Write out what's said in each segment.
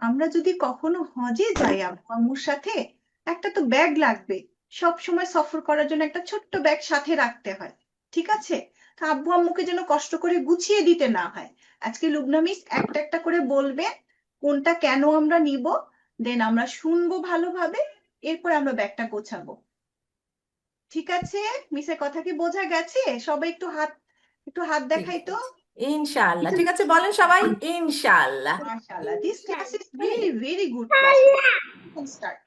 আমরা যদি কখনো হজে যাই আম্মুর সাথে একটা তো ব্যাগ লাগবে। সব সময় সফর করার জন্য একটা ছোট্ট ব্যাগ সাথে রাখতে হয়। ঠিক আছে? তা আব্বু আম্মুকে যেন কষ্ট করে গুছিয়ে দিতে না হয়। আজকে লুবনা মিস একটা একটা করে বলবে কোনটা কেন আমরা নিব? দেন আমরা শুনব ভালোভাবে এরপর আমরা ব্যাগটা গোছাবো। ঠিক আছে? মিসের কথা কি বোঝা গেছে? সবাই একটু হাত একটু হাত দেখাই তো। ইনশাআল্লাহ। ঠিক আছে বলেন সবাই। ইনশাআল্লাহ। is very, very good class. You can start.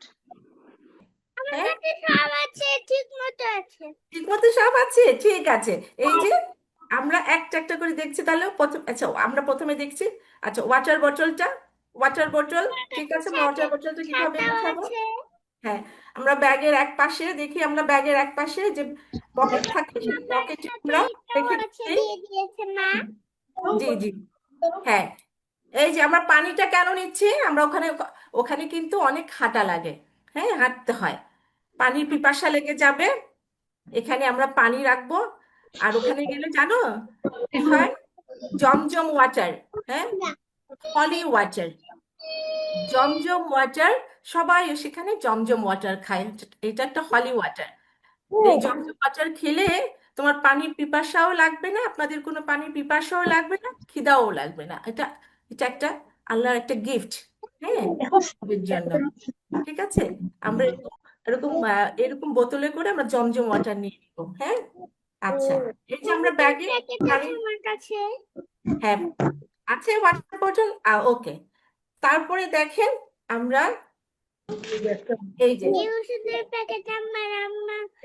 হ্যাঁ? সব আছে? ঠিক মতো আছে। ঠিক মতো সব আছে? ঠিক আছে। এই যে আমরা একটা একটা করে দেখছি তাহলে। প্রথম আচ্ছা আমরা প্রথমে দেখছি। আচ্ছা ওয়াটার বটলটা ওয়াটার বটল ঠিক আছে? ওয়াটার বটলটা কীভাবে হ্যাঁ আমরা ব্যাগের এক পাশে দেখি। আমরা ব্যাগের এক পাশে যে পকেট থাকে সেই পকেটে আমরা রেখে জি জি। হ্যাঁ। এই যে আমরা পানিটা কেন নিচ্ছি? আমরা ওখানে ওখানে কিন্তু অনেক হাঁটা লাগে। হ্যাঁ হাঁটতে হয়। পানির পিপাসা লেগে যাবে। এখানে আমরা পানি রাখব। আর ওখানে গেলে জানো কি হয়? জমজম ওয়াটার হ্যাঁ? হলি ওয়াটার। জমজম ওয়াটার সবাই সেখানে জমজম ওয়াটার খায়। এটা একটা হলি ওয়াটার। এই ওয়াটার খেলে তোমার পানির পিপাসাও লাগবে না আপনাদের কোনো পানির পিপাসাও লাগবে না খিদাও লাগবে না। এটা এটা একটা আল্লাহর একটা গিফট হ্যাঁ? সবের জন্য। ঠিক আছে? আমরা এরকম এরকম বোতলে করে আমরা জমজম ওয়াটার নিয়ে নিব হ্যাঁ? আচ্ছা এই যে আমরা ব্যাগে কাছে? হ্যাঁ আছে ওয়াটার বটল ওকে তারপরে দেখেন আমরা এই যে।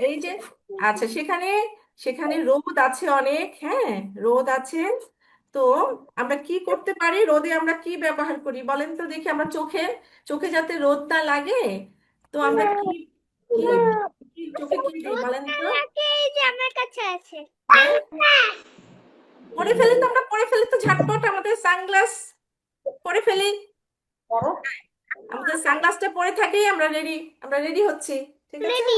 এই আচ্ছা সেখানে সেখানে রোদ আছে অনেক হ্যাঁ রোদ আছে। তো আমরা কি করতে পারি? রোদে আমরা কি ব্যবহার করি? বলেন তো দেখি আমরা চোখে চোখে যাতে রোদ না লাগে তো আমরা কি চোখে কি দিই? বলেন তো। থাকে এই যে আমার কাছে আছে? পরে ফেলি তো আমরা পরে ফেলি তো ঝটপট আমাদের সানগ্লাস পরে ফেলি। আমাদের সানগ্লাসটা পরে থাকেই আমরা রেডি আমরা রেডি হচ্ছি ঠিক আছে?